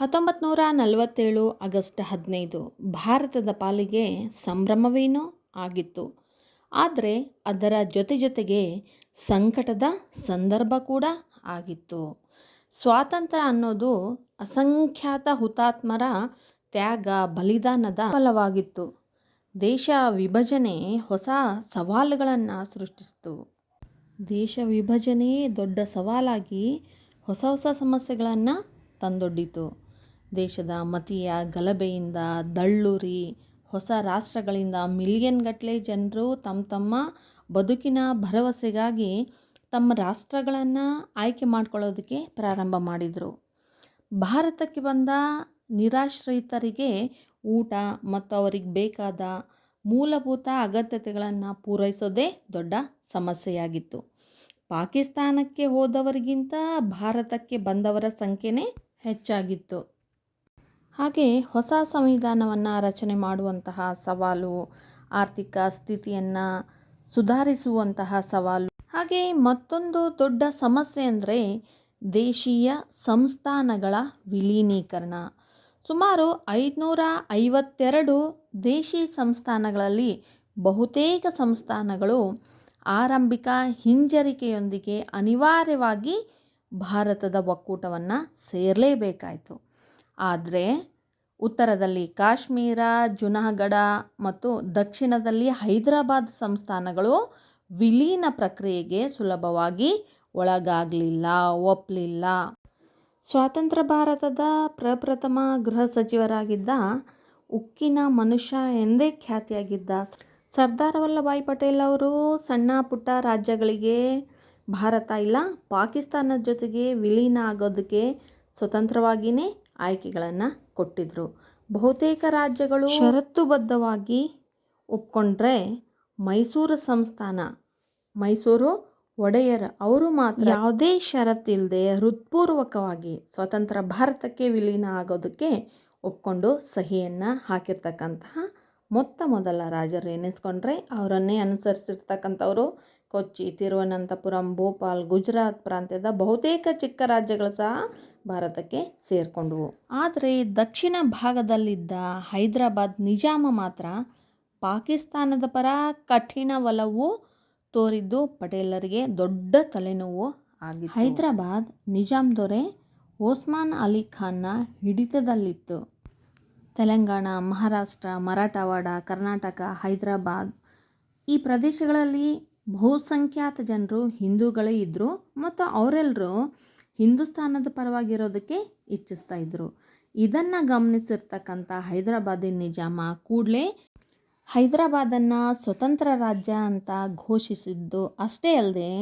ಹತ್ತೊಂಬತ್ತು ನೂರ ನಲವತ್ತೇಳು ಆಗಸ್ಟ್ ಹದಿನೈದು ಭಾರತದ ಪಾಲಿಗೆ ಸಂಭ್ರಮವೇನೋ ಆಗಿತ್ತು. ಆದರೆ ಅದರ ಜೊತೆ ಜೊತೆಗೆ ಸಂಕಟದ ಸಂದರ್ಭ ಕೂಡ ಆಗಿತ್ತು. ಸ್ವಾತಂತ್ರ್ಯ ಅನ್ನೋದು ಅಸಂಖ್ಯಾತ ಹುತಾತ್ಮರ ತ್ಯಾಗ ಬಲಿದಾನದ ಫಲವಾಗಿತ್ತು. ದೇಶ ವಿಭಜನೆ ಹೊಸ ಸವಾಲುಗಳನ್ನು ಸೃಷ್ಟಿಸಿತು. ದೇಶ ವಿಭಜನೆಯೇ ದೊಡ್ಡ ಸವಾಲಾಗಿ ಹೊಸ ಹೊಸ ಸಮಸ್ಯೆಗಳನ್ನು ತಂದೊಡ್ಡಿತು. ದೇಶದ ಮತೀಯ ಗಲಭೆಯಿಂದ ದಳ್ಳುರಿ, ಹೊಸ ರಾಷ್ಟ್ರಗಳಿಂದ ಮಿಲಿಯನ್ ಗಟ್ಟಲೆ ಜನರು ತಮ್ಮ ತಮ್ಮ ಬದುಕಿನ ಭರವಸೆಗಾಗಿ ತಮ್ಮ ರಾಷ್ಟ್ರಗಳನ್ನು ಆಯ್ಕೆ ಮಾಡ್ಕೊಳ್ಳೋದಕ್ಕೆ ಪ್ರಾರಂಭ ಮಾಡಿದರು. ಭಾರತಕ್ಕೆ ಬಂದ ನಿರಾಶ್ರಿತರಿಗೆ ಊಟ ಮತ್ತು ಅವರಿಗೆ ಬೇಕಾದ ಮೂಲಭೂತ ಅಗತ್ಯತೆಗಳನ್ನು ಪೂರೈಸೋದೇ ದೊಡ್ಡ ಸಮಸ್ಯೆಯಾಗಿತ್ತು. ಪಾಕಿಸ್ತಾನಕ್ಕೆ ಹೋದವರಿಗಿಂತ ಭಾರತಕ್ಕೆ ಬಂದವರ ಸಂಖ್ಯೆನೇ ಹೆಚ್ಚಾಗಿತ್ತು. ಹಾಗೆ ಹೊಸ ಸಂವಿಧಾನವನ್ನು ರಚನೆ ಮಾಡುವಂತಹ ಸವಾಲು, ಆರ್ಥಿಕ ಸ್ಥಿತಿಯನ್ನು ಸುಧಾರಿಸುವಂತಹ ಸವಾಲು. ಹಾಗೆ ಮತ್ತೊಂದು ದೊಡ್ಡ ಸಮಸ್ಯೆ ಅಂದರೆ ದೇಶೀಯ ಸಂಸ್ಥಾನಗಳ ವಿಲೀನೀಕರಣ. ಸುಮಾರು ಐದುನೂರ ಐವತ್ತೆರಡು ದೇಶಿ ಸಂಸ್ಥಾನಗಳಲ್ಲಿ ಬಹುತೇಕ ಸಂಸ್ಥಾನಗಳು ಆರಂಭಿಕ ಹಿಂಜರಿಕೆಯೊಂದಿಗೆ ಅನಿವಾರ್ಯವಾಗಿ ಭಾರತದ ಒಕ್ಕೂಟವನ್ನು ಸೇರಲೇಬೇಕಾಯಿತು. ಆದರೆ ಉತ್ತರದಲ್ಲಿ ಕಾಶ್ಮೀರ, ಜುನಾಗಢ ಮತ್ತು ದಕ್ಷಿಣದಲ್ಲಿ ಹೈದರಾಬಾದ್ ಸಂಸ್ಥಾನಗಳು ವಿಲೀನ ಪ್ರಕ್ರಿಯೆಗೆ ಸುಲಭವಾಗಿ ಒಳಗಾಗಲಿಲ್ಲ ಒಪ್ಪಲಿಲ್ಲ ಸ್ವಾತಂತ್ರ್ಯ ಭಾರತದ ಪ್ರಪ್ರಥಮ ಗೃಹ ಸಚಿವರಾಗಿದ್ದ ಉಕ್ಕಿನ ಮನುಷ್ಯ ಎಂದೇ ಖ್ಯಾತಿಯಾಗಿದ್ದ ಸರ್ದಾರ್ ವಲ್ಲಭಾಯ್ ಪಟೇಲ್ ಅವರು ಸಣ್ಣ ಪುಟ್ಟ ರಾಜ್ಯಗಳಿಗೆ ಭಾರತ ಇಲ್ಲ, ಪಾಕಿಸ್ತಾನದ ಜೊತೆಗೆ ವಿಲೀನ ಆಗೋದಕ್ಕೆ ಸ್ವತಂತ್ರವಾಗಿಯೇ ಆಯ್ಕೆಗಳನ್ನು ಕೊಟ್ಟಿದ್ದರು ಬಹುತೇಕ ರಾಜ್ಯಗಳು ಷರತ್ತುಬದ್ಧವಾಗಿ ಒಪ್ಕೊಂಡ್ರೆ ಮೈಸೂರು ಸಂಸ್ಥಾನ, ಮೈಸೂರು ಒಡೆಯರ್ ಅವರು ಮಾತ್ರ ಯಾವುದೇ ಷರತ್ತಿಲ್ಲದೆ ಹೃತ್ಪೂರ್ವಕವಾಗಿ ಸ್ವತಂತ್ರ ಭಾರತಕ್ಕೆ ವಿಲೀನ ಆಗೋದಕ್ಕೆ ಒಪ್ಕೊಂಡು ಸಹಿಯನ್ನು ಹಾಕಿರ್ತಕ್ಕಂತಹ ಮೊತ್ತ ಮೊದಲ ರಾಜರು ಎನಿಸ್ಕೊಂಡ್ರೆ ಅವರನ್ನೇ ಅನುಸರಿಸಿರ್ತಕ್ಕಂಥವರು ಕೊಚ್ಚಿ, ತಿರುವನಂತಪುರಂ, ಭೋಪಾಲ್, ಗುಜರಾತ್ ಪ್ರಾಂತ್ಯದ ಬಹುತೇಕ ಚಿಕ್ಕ ರಾಜ್ಯಗಳು ಸಹ ಭಾರತಕ್ಕೆ ಸೇರಿಕೊಂಡವು. ಆದರೆ ದಕ್ಷಿಣ ಭಾಗದಲ್ಲಿದ್ದ ಹೈದರಾಬಾದ್ ನಿಜಾಮ ಮಾತ್ರ ಪಾಕಿಸ್ತಾನದ ಪರ ಕಠಿಣ ಒಲವು ತೋರಿದ್ದು ಪಟೇಲರಿಗೆ ದೊಡ್ಡ ತಲೆನೋವು ಆಗಿ ಹೈದರಾಬಾದ್ ನಿಜಾಮ್ ದೊರೆ ಓಸ್ಮಾನ್ ಅಲಿ ಖಾನ್ನ ಹಿಡಿತದಲ್ಲಿತ್ತು. ತೆಲಂಗಾಣ, ಮಹಾರಾಷ್ಟ್ರ, ಮರಾಠವಾಡ, ಕರ್ನಾಟಕ, ಹೈದರಾಬಾದ್ ಈ ಪ್ರದೇಶಗಳಲ್ಲಿ ಬಹುಸಂಖ್ಯಾತ ಜನರು ಹಿಂದೂಗಳೇ ಇದ್ದರು ಮತ್ತು ಅವರೆಲ್ಲರೂ ಹಿಂದೂಸ್ತಾನದ ಪರವಾಗಿರೋದಕ್ಕೆ ಇಚ್ಛಿಸ್ತಾ ಇದ್ದರು ಇದನ್ನು ಗಮನಿಸಿರ್ತಕ್ಕಂಥ ಹೈದರಾಬಾದಿ ನಿಜಾಮ ಕೂಡಲೇ ಹೈದರಾಬಾದನ್ನು ಸ್ವತಂತ್ರ ರಾಜ್ಯ ಅಂತ ಘೋಷಿಸಿದ್ದು ಅಷ್ಟೇ ಅಲ್ಲದೆ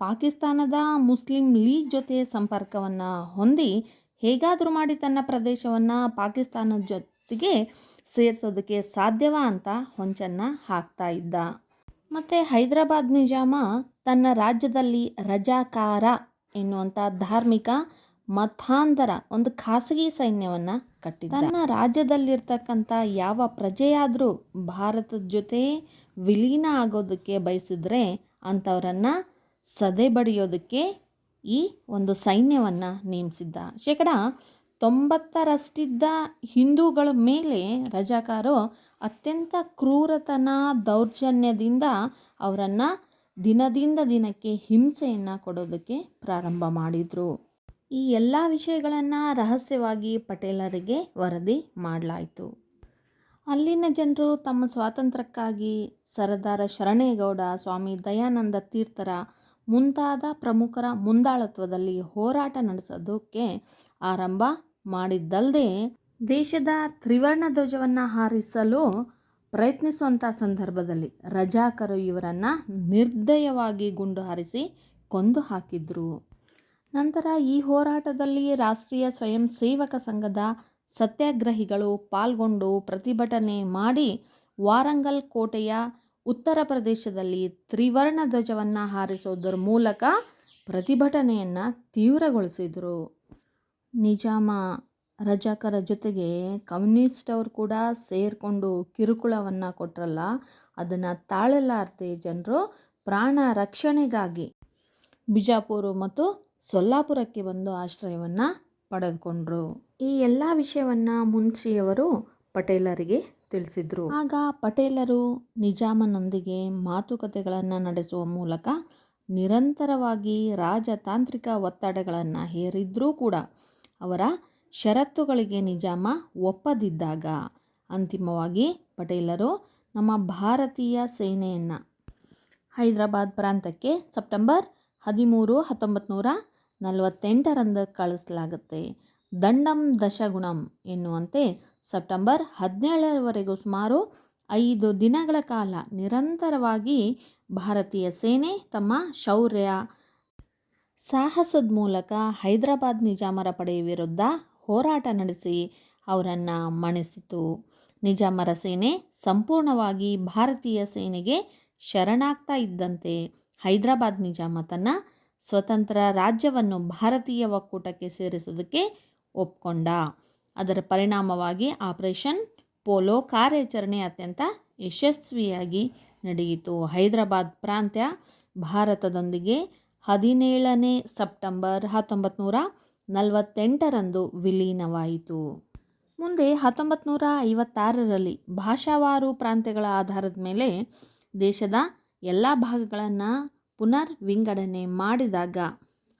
ಪಾಕಿಸ್ತಾನದ ಮುಸ್ಲಿಂ ಲೀಗ್ ಜೊತೆ ಸಂಪರ್ಕವನ್ನು ಹೊಂದಿ ಹೇಗಾದರೂ ಮಾಡಿ ತನ್ನ ಪ್ರದೇಶವನ್ನು ಪಾಕಿಸ್ತಾನದ ಜೊತೆಗೆ ಸೇರಿಸೋದಕ್ಕೆ ಸಾಧ್ಯವ ಅಂತ ಹೊಂಚನ್ನು ಹಾಕ್ತಾ ಇದ್ದ. ಮತ್ತು ಹೈದರಾಬಾದ್ ನಿಜಾಮ ತನ್ನ ರಾಜ್ಯದಲ್ಲಿ ರಜಾಕಾರ ಎನ್ನುವಂಥ ಧಾರ್ಮಿಕ ಮತಾಂತರ, ಒಂದು ಖಾಸಗಿ ಸೈನ್ಯವನ್ನು ಕಟ್ಟಿದ ತನ್ನ ರಾಜ್ಯದಲ್ಲಿರ್ತಕ್ಕಂಥ ಯಾವ ಪ್ರಜೆಯಾದರೂ ಭಾರತದ ಜೊತೆ ವಿಲೀನ ಆಗೋದಕ್ಕೆ ಬಯಸಿದ್ರೆ ಅಂಥವರನ್ನು ಸದೆ ಬಡಿಯೋದಕ್ಕೆ ಈ ಒಂದು ಸೈನ್ಯವನ್ನು ನೇಮಿಸಿದ್ದ. ಶೇಕಡ ತೊಂಬತ್ತರಷ್ಟಿದ್ದ ಹಿಂದೂಗಳ ಮೇಲೆ ರಜಾಕಾರು ಅತ್ಯಂತ ಕ್ರೂರತನ ದೌರ್ಜನ್ಯದಿಂದ ಅವರನ್ನು ದಿನದಿಂದ ದಿನಕ್ಕೆ ಹಿಂಸೆಯನ್ನು ಕೊಡೋದಕ್ಕೆ ಪ್ರಾರಂಭ ಮಾಡಿದರು. ಈ ಎಲ್ಲ ವಿಷಯಗಳನ್ನು ರಹಸ್ಯವಾಗಿ ಪಟೇಲರಿಗೆ ವರದಿ ಮಾಡಲಾಯಿತು. ಅಲ್ಲಿನ ಜನರು ತಮ್ಮ ಸ್ವಾತಂತ್ರ್ಯಕ್ಕಾಗಿ ಸರದಾರ ಶರಣೇಗೌಡ, ಸ್ವಾಮಿ ದಯಾನಂದ ತೀರ್ಥರ ಮುಂತಾದ ಪ್ರಮುಖರ ಮುಂದಾಳತ್ವದಲ್ಲಿ ಹೋರಾಟ ನಡೆಸೋದಕ್ಕೆ ಆರಂಭ ಮಾಡಿದ್ದಲ್ಲದೆ ದೇಶದ ತ್ರಿವರ್ಣ ಧ್ವಜವನ್ನು ಹಾರಿಸಲು ಪ್ರಯತ್ನಿಸುವಂಥ ಸಂದರ್ಭದಲ್ಲಿ ರಜಾಕರು ಇವರನ್ನು ನಿರ್ದಯವಾಗಿ ಗುಂಡು ಹಾರಿಸಿ ಕೊಂದು ಹಾಕಿದರು. ನಂತರ ಈ ಹೋರಾಟದಲ್ಲಿ ರಾಷ್ಟ್ರೀಯ ಸ್ವಯಂ ಸೇವಕ ಸಂಘದ ಸತ್ಯಾಗ್ರಹಿಗಳು ಪಾಲ್ಗೊಂಡು ಪ್ರತಿಭಟನೆ ಮಾಡಿ ವಾರಂಗಲ್ ಕೋಟೆಯ ಉತ್ತರ ಪ್ರದೇಶದಲ್ಲಿ ತ್ರಿವರ್ಣ ಧ್ವಜವನ್ನು ಹಾರಿಸೋದ್ರ ಮೂಲಕ ಪ್ರತಿಭಟನೆಯನ್ನು ತೀವ್ರಗೊಳಿಸಿದರು. ನಿಜಾಮ ರಜಾಕರ ಜೊತೆಗೆ ಕಮ್ಯುನಿಸ್ಟ್ ಅವರು ಕೂಡ ಸೇರಿಕೊಂಡು ಕಿರುಕುಳವನ್ನು ಕೊಟ್ಟರಲ್ಲ ಅದನ್ನು ತಾಳಲಾರದೆ ಜನರು ಪ್ರಾಣ ರಕ್ಷಣೆಗಾಗಿ ಬಿಜಾಪುರ ಮತ್ತು ಸೊಲ್ಲಾಪುರಕ್ಕೆ ಬಂದು ಆಶ್ರಯವನ್ನು ಪಡೆದುಕೊಂಡ್ರು. ಈ ಎಲ್ಲ ವಿಷಯವನ್ನು ಮುನ್ಸಿಯವರು ಪಟೇಲರಿಗೆ ತಿಳಿಸಿದರು. ಆಗ ಪಟೇಲರು ನಿಜಾಮನೊಂದಿಗೆ ಮಾತುಕತೆಗಳನ್ನು ನಡೆಸುವ ಮೂಲಕ ನಿರಂತರವಾಗಿ ರಾಜತಾಂತ್ರಿಕ ಒತ್ತಡಗಳನ್ನು ಹೇರಿದ್ರೂ ಕೂಡ ಅವರ ಷರತ್ತುಗಳಿಗೆ ನಿಜಾಮ ಒಪ್ಪದಿದ್ದಾಗ. ಅಂತಿಮವಾಗಿ, ಪಟೇಲರು, ನಮ್ಮ ಭಾರತೀಯ ಸೇನೆಯನ್ನು ಹೈದರಾಬಾದ್ ಪ್ರಾಂತಕ್ಕೆ ಸೆಪ್ಟೆಂಬರ್ ಹದಿಮೂರು ಹತ್ತೊಂಬತ್ತು ನೂರ ನಲವತ್ತೆಂಟರಂದು ಕಳಿಸಲಾಗುತ್ತೆ ದಂಡಂ ದಶಗುಣಂ ಎನ್ನುವಂತೆ ಸೆಪ್ಟೆಂಬರ್ ಹದಿನೇಳರವರೆಗೂ ಸುಮಾರು ಐದು ದಿನಗಳ ಕಾಲ ನಿರಂತರವಾಗಿ ಭಾರತೀಯ ಸೇನೆ ತಮ್ಮ ಶೌರ್ಯ ಸಾಹಸದ ಮೂಲಕ ಹೈದರಾಬಾದ್ ನಿಜಾಮರ ಪಡೆಯ ವಿರುದ್ಧ ಹೋರಾಟ ನಡೆಸಿ ಅವರನ್ನು ಮಣಿಸಿತು. ನಿಜಾಮರ ಸೇನೆ ಸಂಪೂರ್ಣವಾಗಿ ಭಾರತೀಯ ಸೇನೆಗೆ ಶರಣಾಗ್ತಾ ಇದ್ದಂತೆ ಹೈದರಾಬಾದ್ ನಿಜಾಮ ತನ್ನ ಸ್ವತಂತ್ರ ರಾಜ್ಯವನ್ನು ಭಾರತೀಯ ಒಕ್ಕೂಟಕ್ಕೆ ಸೇರಿಸೋದಕ್ಕೆ ಒಪ್ಕೊಂಡ. ಅದರ ಪರಿಣಾಮವಾಗಿ ಆಪರೇಷನ್ ಪೋಲೋ ಕಾರ್ಯಾಚರಣೆ ಅತ್ಯಂತ ಯಶಸ್ವಿಯಾಗಿ ನಡೆಯಿತು. ಹೈದರಾಬಾದ್ ಪ್ರಾಂತ್ಯ ಭಾರತದೊಂದಿಗೆ ಹದಿನೇಳನೇ ಸೆಪ್ಟೆಂಬರ್ ಹತ್ತೊಂಬತ್ತು ನೂರ ನಲವತ್ತೆಂಟರಂದು ವಿಲೀನವಾಯಿತು. ಮುಂದೆ ಹತ್ತೊಂಬತ್ತು ನೂರ ಐವತ್ತಾರರಲ್ಲಿ ಭಾಷಾವಾರು ಪ್ರಾಂತ್ಯಗಳ ಆಧಾರದ ಮೇಲೆ ದೇಶದ ಎಲ್ಲ ಭಾಗಗಳನ್ನು ಪುನರ್ ವಿಂಗಡಣೆ ಮಾಡಿದಾಗ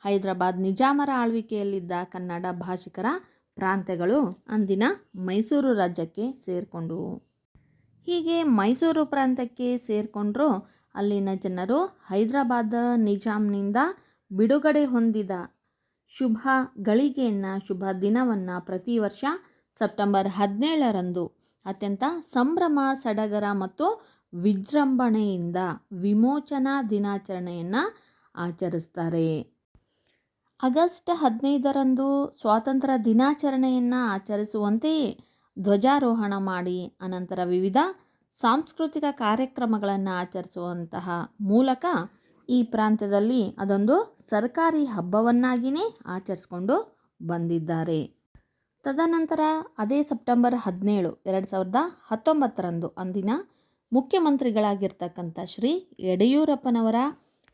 ಹೈದರಾಬಾದ್ ನಿಜಾಮರ ಆಳ್ವಿಕೆಯಲ್ಲಿದ್ದ ಕನ್ನಡ ಭಾಷಿಕರ ಪ್ರಾಂತ್ಯಗಳು ಅಂದಿನ ಮೈಸೂರು ರಾಜ್ಯಕ್ಕೆ ಸೇರಿಕೊಂಡವು. ಹೀಗೆ ಮೈಸೂರು ಪ್ರಾಂತ್ಯಕ್ಕೆ ಸೇರಿಕೊಂಡ್ರು ಅಲ್ಲಿನ ಜನರು ಹೈದರಾಬಾದ್ ನಿಜಾಮ್ನಿಂದ ಬಿಡುಗಡೆ ಹೊಂದಿದ ಶುಭ ಗಳಿಗೆಯನ್ನು, ಶುಭ ದಿನವನ್ನು ಪ್ರತಿ ವರ್ಷ ಸೆಪ್ಟೆಂಬರ್ ಹದಿನೇಳರಂದು ಅತ್ಯಂತ ಸಂಭ್ರಮ, ಸಡಗರ ಮತ್ತು ವಿಜೃಂಭಣೆಯಿಂದ ವಿಮೋಚನಾ ದಿನಾಚರಣೆಯನ್ನು ಆಚರಿಸ್ತಾರೆ. ಆಗಸ್ಟ್ ಹದಿನೈದರಂದು ಸ್ವಾತಂತ್ರ್ಯ ದಿನಾಚರಣೆಯನ್ನು ಆಚರಿಸುವಂತೆಯೇ ಧ್ವಜಾರೋಹಣ ಮಾಡಿ, ಅನಂತರ ವಿವಿಧ ಸಾಂಸ್ಕೃತಿಕ ಕಾರ್ಯಕ್ರಮಗಳನ್ನು ಆಚರಿಸುವಂತಹ ಮೂಲಕ ಈ ಪ್ರಾಂತ್ಯದಲ್ಲಿ ಅದೊಂದು ಸರ್ಕಾರಿ ಹಬ್ಬವನ್ನಾಗಿಯೇ ಆಚರಿಸ್ಕೊಂಡು ಬಂದಿದ್ದಾರೆ. ತದನಂತರ ಅದೇ ಸೆಪ್ಟೆಂಬರ್ ಹದಿನೇಳು, ಎರಡು ಸಾವಿರದ ಹತ್ತೊಂಬತ್ತರಂದು ಅಂದಿನ ಮುಖ್ಯಮಂತ್ರಿಗಳಾಗಿರ್ತಕ್ಕಂಥ ಶ್ರೀ ಯಡಿಯೂರಪ್ಪನವರ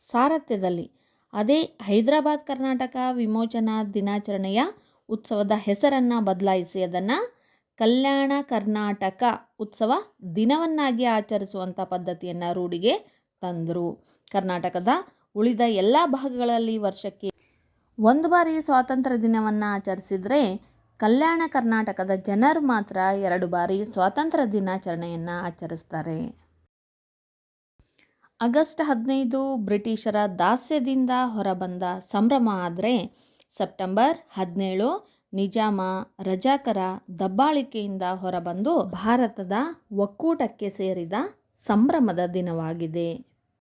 ಸಾರಥ್ಯದಲ್ಲಿ ಅದೇ ಹೈದರಾಬಾದ್ ಕರ್ನಾಟಕ ವಿಮೋಚನಾ ದಿನಾಚರಣೆಯ ಉತ್ಸವದ ಹೆಸರನ್ನು ಬದಲಾಯಿಸಿ ಅದನ್ನು ಕಲ್ಯಾಣ ಕರ್ನಾಟಕ ಉತ್ಸವ ದಿನವನ್ನಾಗಿ ಆಚರಿಸುವಂಥ ಪದ್ಧತಿಯನ್ನು ರೂಢಿಗೆ ತಂದರು. ಕರ್ನಾಟಕದ ಉಳಿದ ಎಲ್ಲ ಭಾಗಗಳಲ್ಲಿ ವರ್ಷಕ್ಕೆ ಒಂದು ಬಾರಿ ಸ್ವಾತಂತ್ರ್ಯ ದಿನವನ್ನು ಆಚರಿಸಿದರೆ ಕಲ್ಯಾಣ ಕರ್ನಾಟಕದ ಜನರು ಮಾತ್ರ ಎರಡು ಬಾರಿ ಸ್ವಾತಂತ್ರ್ಯ ದಿನಾಚರಣೆಯನ್ನು ಆಚರಿಸ್ತಾರೆ. ಆಗಸ್ಟ್ ಹದಿನೈದು ಬ್ರಿಟಿಷರ ದಾಸ್ಯದಿಂದ ಹೊರಬಂದ ಸಂಭ್ರಮ ಆದರೆ ಸೆಪ್ಟೆಂಬರ್ ಹದಿನೇಳು ನಿಜಾಮ ರಜಾಕರ ದಬ್ಬಾಳಿಕೆಯಿಂದ ಹೊರಬಂದು ಭಾರತದ ಒಕ್ಕೂಟಕ್ಕೆ ಸೇರಿದ ಸಂಭ್ರಮದ ದಿನವಾಗಿದೆ.